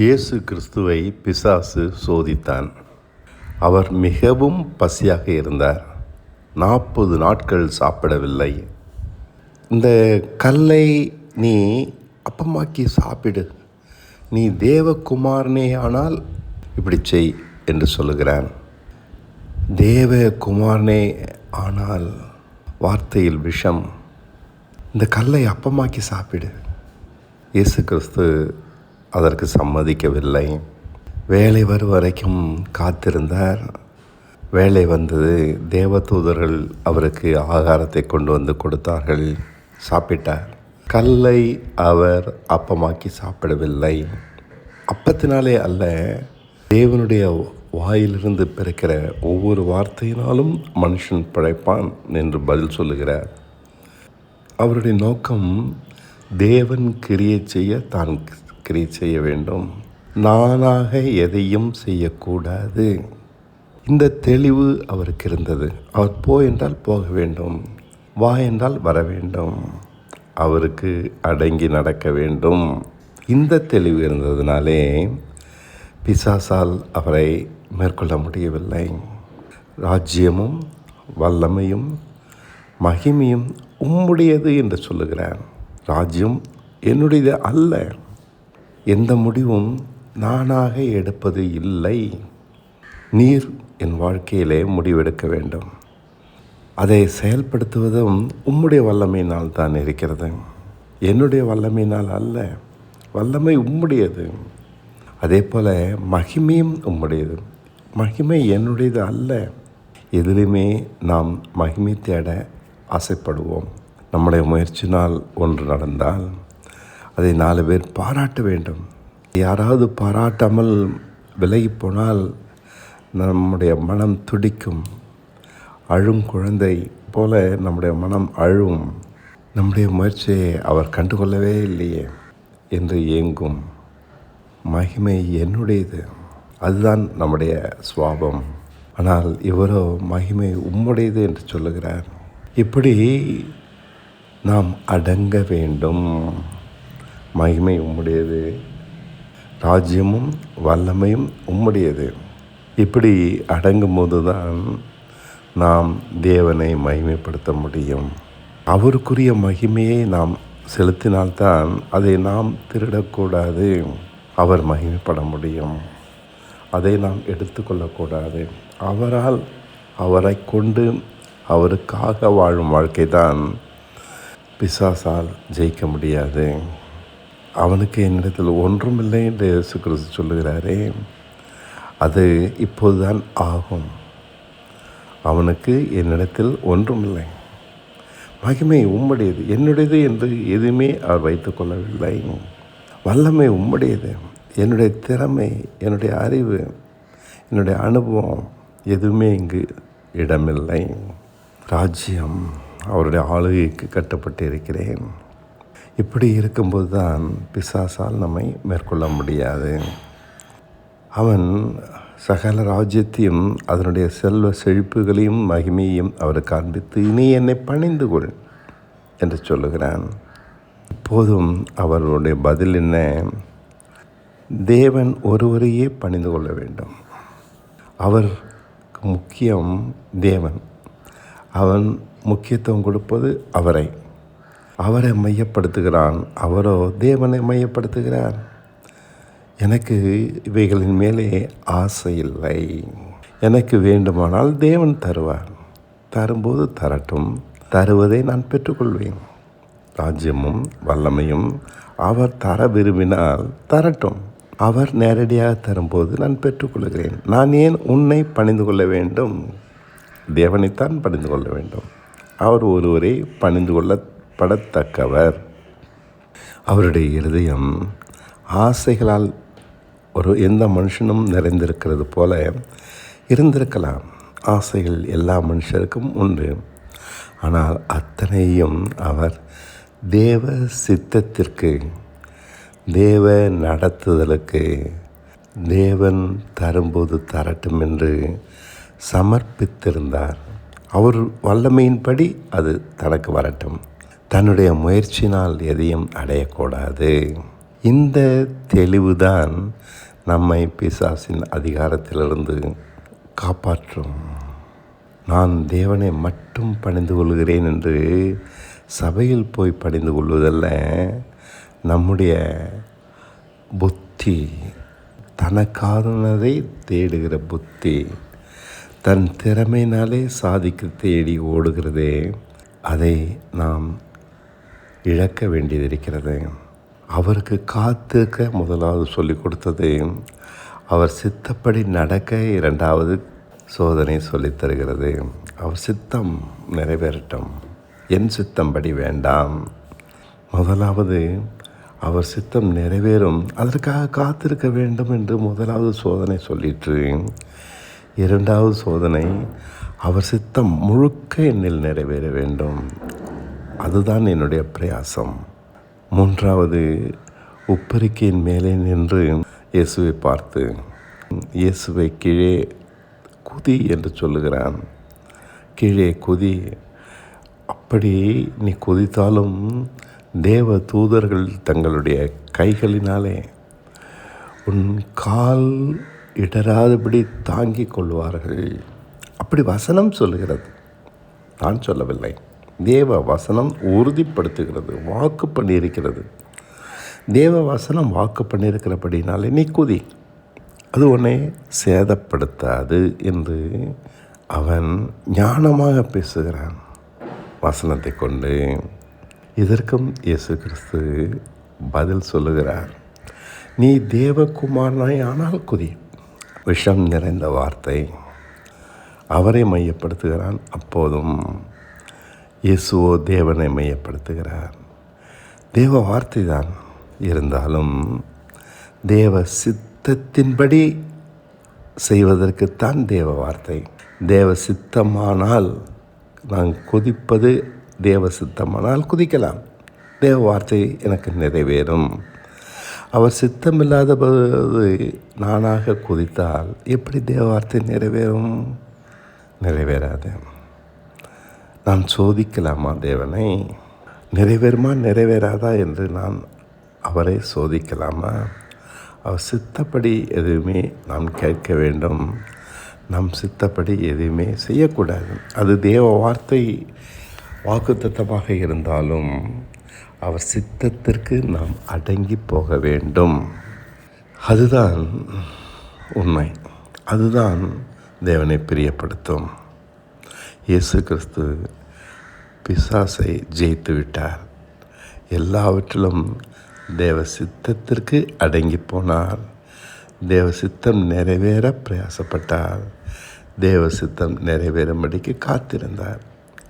இயேசு கிறிஸ்துவை பிசாசு சோதித்தான். அவர் மிகவும் பசியாக இருந்தார். நாற்பது நாட்கள் சாப்பிடவில்லை. இந்த கல்லை நீ அப்பமாக்கி சாப்பிடு. நீ தேவகுமாரனே ஆனால் இப்படி செய் என்று சொல்லுகிறான். தேவகுமாரனே ஆனால் வார்த்தையில் விஷம். இந்த கல்லை அப்பமாக்கி சாப்பிடு. இயேசு கிறிஸ்து அதற்கு சம்மதிக்கவில்லை. வேலை வரும் வரைக்கும் காத்திருந்தார். வேலை வந்தது தேவதூதர்கள் அவருக்கு ஆகாரத்தை கொண்டு வந்து கொடுத்தார்கள். சாப்பிட்டார். கல்லை அவர் அப்பமாக்கி சாப்பிடவில்லை. அப்பத்தினாலே அல்ல தேவனுடைய வாயிலிருந்து பிறக்கிற ஒவ்வொரு வார்த்தையினாலும் மனுஷன் பிழைப்பான் என்று பதில் சொல்லுகிறார். அவருடைய நோக்கம் தேவன் கிரியை செய்ய தான் கிரி செய்ய வேண்டும். நானாக எதையும் செய்யக்கூடாது. இந்த தெளிவு அவருக்கு இருந்தது. அவர் போ என்றால் போக வேண்டும். வா என்றால் வர வேண்டும். அவருக்கு அடங்கி நடக்க வேண்டும். இந்த தெளிவு இருந்ததுனாலே பிசாசால் அவரை மேற்கொள்ள முடியவில்லை. ராஜ்யமும் வல்லமையும் மகிமையும் உம்முடையது என்று சொல்லுகிறார். ராஜ்யம் என்னுடையது அல்ல. எந்த முடிவும் நானாக எடுப்பது இல்லை. நீர் என் வாழ்க்கையிலே முடிவெடுக்க வேண்டும். அதை செயல்படுத்துவதும் உம்முடைய வல்லமையினால் தான் இருக்கிறது. என்னுடைய வல்லமையினால் அல்ல வல்லமை உம்முடையது. அதே போல் மகிமையும் உம்முடையது. மகிமை என்னுடையது அல்ல. எதிலுமே நாம் மகிமை தேட ஆசைப்படுவோம். நம்முடைய முயற்சினால் ஒன்று நடந்தால் அதை நாலு பேர் பாராட்ட வேண்டும். யாராவது பாராட்டாமல் விலகி போனால் நம்முடைய மனம் துடிக்கும். அழும் குழந்தை போல நம்முடைய மனம் அழும். நம்முடைய முயற்சியை அவர் கண்டுகொள்ளவே இல்லையே என்று ஏங்கும். மகிமை என்னுடையது. அதுதான் நம்முடைய சுவாபம். ஆனால் இவரோ மகிமை உம்முடையது என்று சொல்லுகிறார். இப்படி நாம் அடங்க வேண்டும். மகிமை உம்முடையது. ராஜ்யமும் வல்லமையும் உம்முடையது. இப்படி அடங்கும் போது தான் நாம் தேவனை மகிமைப்படுத்த முடியும். அவருக்குரிய மகிமையை நாம் செலுத்தினால்தான் அதை நாம் திருடக்கூடாது. அவர் மகிமைப்பட முடியும். அதை நாம் எடுத்துக்கொள்ளக்கூடாது. அவரால் அவரை கொண்டு அவருக்காக வாழும் வாழ்க்கை தான் பிசாசால் ஜெயிக்க முடியாது. அவனுக்கு என்னிடத்தில் ஒன்றுமில்லை என்று இயேசு கிறிஸ்து சொல்லுகிறாரே. அது இப்போதுதான் ஆகும். அவனுக்கு என்னிடத்தில் ஒன்றுமில்லை மகிமை உம்முடையது என்னுடையது என்று எதுவுமே அவர் வைத்து கொள்ளவில்லை. வல்லமை உம்முடையது என்னுடைய திறமை என்னுடைய அறிவு என்னுடைய அனுபவம் எதுவுமே இங்கு இடமில்லை. ராஜ்யம் அவருடைய ஆளுகைக்கு கட்டப்பட்டு இருக்கிறேன் இப்படி இருக்கும்போது தான் பிசாசால் நம்மை மேற்கொள்ள முடியாது. அவன் சகல ராஜ்யத்தையும் அதனுடைய செல்வ செழிப்புகளையும் மகிமையும் அவர் காண்பித்து இனி என்னை பணிந்து கொள் என்று சொல்லுகிறான். இப்போதும் அவருடைய பதில் என்ன? தேவன் ஒருவரையே பணிந்து கொள்ள வேண்டும். அவர் முக்கியம் தேவன். அவன் முக்கியத்துவம் கொடுப்பது அவரை. அவரை மையப்படுத்துகிறான் அவரோ தேவனை மையப்படுத்துகிறார். எனக்கு இவைகளின் மேலே ஆசை இல்லை. எனக்கு வேண்டுமானால் தேவன் தருவார். தரும்போது தரட்டும் தருவதை நான் பெற்றுக்கொள்வேன். ராஜ்யமும் வல்லமையும் அவர் தர விரும்பினால் தரட்டும். அவர் நேரடியாக தரும்போது நான் பெற்றுக்கொள்கிறேன். நான் ஏன் உன்னை பணிந்து கொள்ள வேண்டும்? தேவனைத்தான் பணிந்து கொள்ள வேண்டும். அவர் ஒருவரை பணிந்து கொள்ள கொள்ளப்படத்தக்கவர் அவருடைய இருதயம் ஆசைகளால் ஒரு எந்த மனுஷனும் நிறைந்திருக்கிறது போல இருந்திருக்கலாம். ஆசைகள் எல்லா மனுஷருக்கும் உண்டு. ஆனால் அத்தனையும் அவர் தேவ சித்தத்திற்கு தேவ நடத்துதலுக்கு தேவன் தரும்போது தரட்டும் என்று சமர்ப்பித்திருந்தார். அவர் வல்லமையின்படி அது தனக்கு வரட்டும். தன்னுடைய முயற்சினால் எதையும் அடையக்கூடாது. இந்த தெளிவுதான் நம்மை பிசாசின் அதிகாரத்திலிருந்து காப்பாற்றும். நான் தேவனை மட்டும் பணிந்து கொள்கிறேன் என்று சபையில் போய் பணிந்து கொள்வதல்ல நம்முடைய புத்தி தனக்கானதை தேடுகிற புத்தி தன் திறமையினாலே சாதிக்க தேடி ஓடுகிறதே அதை நாம் இழக்க வேண்டியதிருக்கிறது அவருக்கு காத்திருக்க முதலாவது சொல்லிக் கொடுத்தது அவர் சித்தப்படி நடக்க இரண்டாவது சோதனை சொல்லித் தருகிறது. அவர் சித்தம் நிறைவேறட்டும். என் சித்தம்படி வேண்டாம். முதலாவது அவர் சித்தம் நிறைவேறும். அதற்காக காத்திருக்க வேண்டும் என்று முதலாவது சோதனை சொல்லிற்று. இரண்டாவது சோதனை அவர் சித்தம் முழுக்க என்னில் நிறைவேற வேண்டும். அதுதான் என்னுடைய பிரயாசம். மூன்றாவது உப்பரிக்கையின் மேலே நின்று இயேசுவை பார்த்து இயேசுவை கீழே குதி என்று சொல்லுகிறான். கீழே குதி. அப்படி நீ குதித்தாலும் தேவ தூதர்கள் தங்களுடைய கைகளினாலே உன் கால் இடராதபடி தாங்கிக் கொள்வார்கள். அப்படி வசனம் சொல்லுகிறது. நான் சொல்லவில்லை. தேவ வசனம் உறுதிப்படுத்துகிறது வாக்கு பண்ணியிருக்கிறது. தேவ வசனம் வாக்கு பண்ணியிருக்கிறபடினாலே நீ குதி. அது உன்னை சேதப்படுத்தாது என்று அவன் ஞானமாக பேசுகிறான். வசனத்தை கொண்டு இதற்கும் இயேசு கிறிஸ்து பதில் சொல்லுகிறார். நீ தேவகுமாரனாய் ஆனால் குதி. விஷம் நிறைந்த வார்த்தை. அவரை மையப்படுத்துகிறான். அப்போதும் இயேசுவோ தேவனை மையப்படுத்துகிறார். தேவ வார்த்தை தான் இருந்தாலும் தேவ சித்தத்தின்படி செய்வதற்குத்தான் தேவ வார்த்தை. தேவ சித்தமானால் நான் குதிப்பது தேவ சித்தமானால் குதிக்கலாம். தேவ வார்த்தை எனக்கு நிறைவேறும். அவர் சித்தமில்லாத போது நானாக குதித்தால் எப்படி தேவ வார்த்தை நிறைவேறும்? நிறைவேறாது. நான் சோதிக்கலாமா தேவனை? நிறைவேறுமா நிறைவேறாதா என்று நான் அவரை சோதிக்கலாமா? அவர் சித்தப்படி எதுவுமே நாம் கேட்க வேண்டும். நம் சித்தப்படி எதுவுமே செய்யக்கூடாது. அது தேவ வார்த்தை வாக்குத்தத்தமாக இருந்தாலும் அவர் சித்தத்திற்கு நாம் அடங்கி போக வேண்டும். அதுதான் உண்மை. அதுதான் தேவனை பிரியப்படுத்தும். இயேசு கிறிஸ்து பிசாசை ஜெயித்து விட்டார். எல்லாவற்றிலும் தேவ சித்தத்திற்கு அடங்கி போனார். தேவ சித்தம் நிறைவேற பிரயாசப்பட்டார். தேவ சித்தம் நிறைவேறும்படிக்கு காத்திருந்தார்.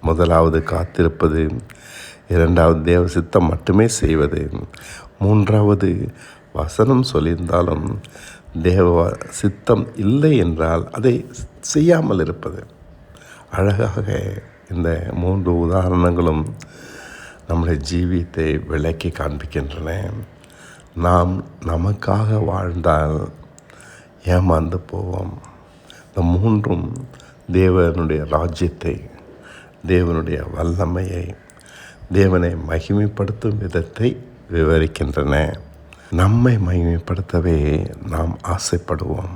முதலாவது காத்திருப்பது இரண்டாவது தேவ சித்தம் மட்டுமே செய்வது மூன்றாவது வசனம் சொல்லியிருந்தாலும் தேவ சித்தம் இல்லை என்றால் அதை செய்யாமல் இருப்பது. அழகாக இந்த மூன்று உதாரணங்களும் நம்முடைய ஜீவியத்தை விளக்கி காண்பிக்கின்றன. நாம் நமக்காக வாழ்ந்தால் ஏமாந்து போவோம். இந்த மூன்றும் தேவனுடைய ராஜ்யத்தை தேவனுடைய வல்லமையை தேவனை மகிமைப்படுத்தும் விதத்தை விவரிக்கின்றன. நம்மை மகிமைப்படுத்தவே நாம் ஆசைப்படுவோம்.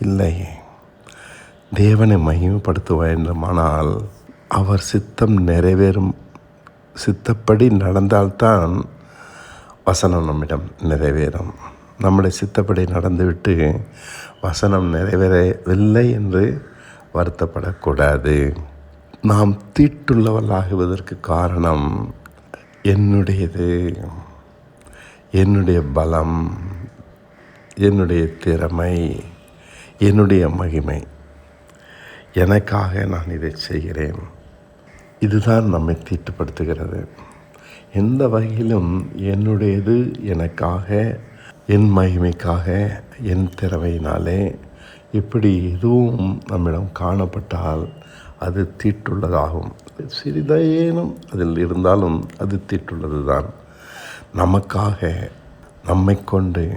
இல்லை தேவனை மகிமைப்படுத்துவேண்டுமானால் அவர் சித்தம் நிறைவேறும் சித்தப்படி நடந்தால்தான் வசனம் நம்மிடம் நிறைவேறும். நம்முடைய சித்தப்படி நடந்துவிட்டு வசனம் நிறைவேறவில்லை என்று வருத்தப்படக்கூடாது. நாம் தீட்டுள்ளவர்களாகுவதற்கு காரணம் என்னுடையது என்னுடைய பலம் என்னுடைய திறமை என்னுடைய மகிமை. எனக்காக நான் இதை செய்கிறேன். இதுதான் நம்மை தீட்டுப்படுத்துகிறது. எந்த வகையிலும் என்னுடையது எனக்காக என் மகிமைக்காக என் திறமையினாலே இப்படி எதுவும் நம்மிடம் காணப்பட்டால் அது தீட்டுள்ளதாகும். சிறிதேனும் அதில் இருந்தாலும் அது தீட்டுள்ளது தான் நமக்காக நம்மை கொண்டு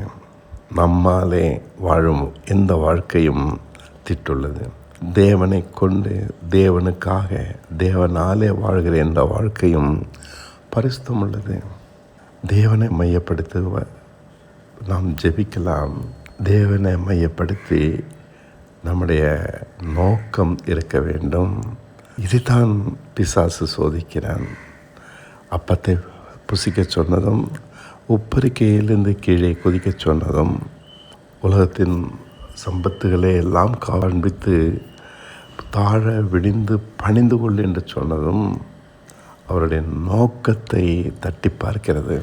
நம்மாலே வாழும் எந்த வாழ்க்கையும் திட்டுள்ளது. தேவனை கொண்டு தேவனுக்காக தேவனாலே வாழ்கிற என்ற வாழ்க்கையும் பரிசுத்தம் உள்ளது தேவனை மையப்படுத்துவ நாம் ஜெபிக்கலாம். தேவனை மையப்படுத்தி நம்முடைய நோக்கம் இருக்க வேண்டும். இதுதான் பிசாசு சோதிக்கிறான். அப்பத்தை புசிக்க சொன்னதும் உப்பரிக்கையிலிருந்து கீழே குதிக்க சொன்னதும் உலகத்தின் சம்பத்துகளை எல்லாம் காண்பித்து தாழ விடிந்து பணிந்து கொள் என்று சொன்னதும் அவருடைய நோக்கத்தை தட்டி பார்க்கிறது.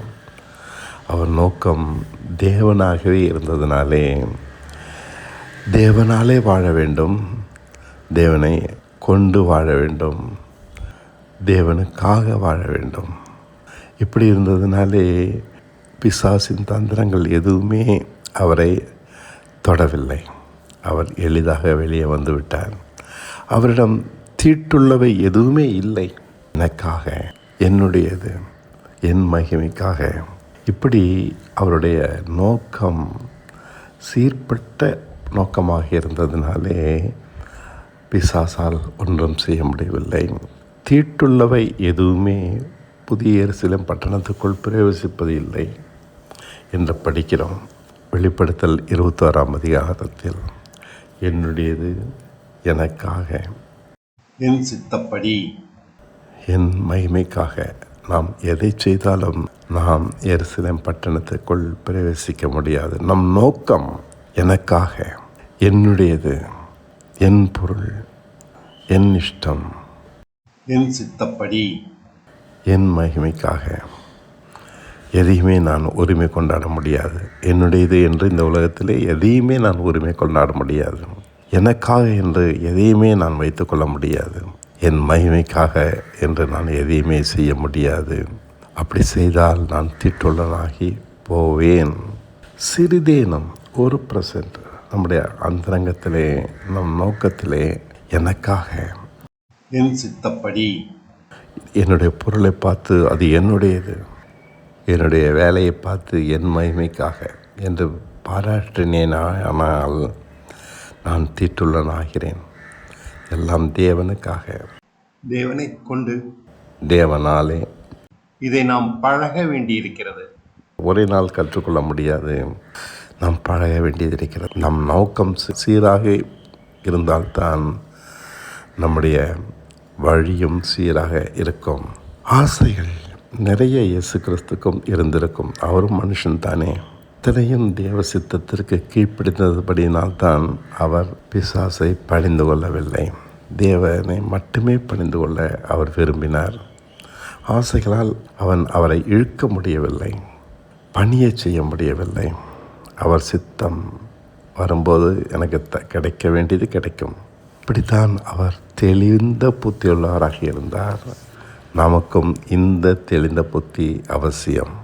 அவர் நோக்கம் தேவனாகவே இருந்ததினாலே தேவனாலே வாழ வேண்டும். தேவனை கொண்டு வாழ வேண்டும். தேவனுக்காக வாழ வேண்டும். இப்படி இருந்ததினாலே பிசாசின் தந்திரங்கள் எதுவுமே அவரை தொடவில்லை. அவர் எளிதாக வெளியே வந்து விட்டார் அவரிடம் தீட்டுள்ளவை எதுவுமே இல்லை. எனக்காக என்னுடையது என் மகிமைக்காக. இப்படி அவருடைய நோக்கம் சீர்பட்ட நோக்கமாக இருந்ததினாலே பிசாசால் ஒன்றும் செய்ய முடியவில்லை. தீட்டுள்ளவை எதுவுமே புதிய சிலம் பட்டணத்துக்குள் பிரவேசிப்பது இல்லை. என்று படிக்கிறோம். வெளிப்படுத்தல் இருபத்தோராம் அதிகாரத்தில் என்னுடையது எனக்காக. என் சித்தப்படி. என் மகிமைக்காக நாம் எதை செய்தாலும் நாம் எருசலேம் பட்டணத்துக்குள் பிரவேசிக்க முடியாது. நம் நோக்கம் எனக்காக. என்னுடையது என் பொருள் என் இஷ்டம். என் சித்தப்படி. என் மகிமைக்காக. எதையுமே நான் உரிமை கொண்டாட முடியாது. என்னுடையது என்று இந்த உலகத்திலே எதையுமே நான் உரிமை கொண்டாட முடியாது. எனக்காக என்று எதையுமே நான் வைத்துக்கொள்ள முடியாது. என் மகிமைக்காக என்று நான் எதையுமே செய்ய முடியாது. அப்படி செய்தால் நான் தீட்டுள்ளனாகி போவேன். சிறிதேனும் ஒரு பர்சன்ட் நம்முடைய அந்தரங்கத்திலே நம் நோக்கத்திலே எனக்காக. என் சித்தப்படி. என்னுடைய பொருளை பார்த்து அது என்னுடையது. என்னுடைய வேலையை பார்த்து என் மகிமைக்காக என்று பாராட்டினேன். ஆனால் நான் தீட்டுள்ளனாகிறேன். எல்லாம் தேவனுக்காக. தேவனை கொண்டு தேவனாலே. இதை நாம் பழக வேண்டியிருக்கிறது. ஒரே நாள் கற்றுக்கொள்ள முடியாது. நாம் பழக வேண்டியது இருக்கிறது நம் நோக்கம் சீராக இருந்தால்தான் நம்முடைய வழியும் சீராக இருக்கும். ஆசைகள் நிறைய இயேசு கிறிஸ்துக்கும் இருந்திருக்கும். அவரும் மனுஷன் தானே. இத்தனையும் தேவ சித்தத்திற்கு கீழ்ப்பிடித்ததுபடியினால்தான் அவர் பிசாசை பணிந்து கொள்ளவில்லை. தேவனை மட்டுமே பணிந்து கொள்ள அவர் விரும்பினார். ஆசைகளால் அவன் அவரை இழுக்க முடியவில்லை. பணியை செய்ய முடியவில்லை. அவர் சித்தம் வரும்போது எனக்கு த கிடைக்க வேண்டியது கிடைக்கும். இப்படித்தான் அவர் தெளிந்த புத்தியுள்ளவராக இருந்தார். நமக்கும் இந்த தெளிந்த புத்தி அவசியம்.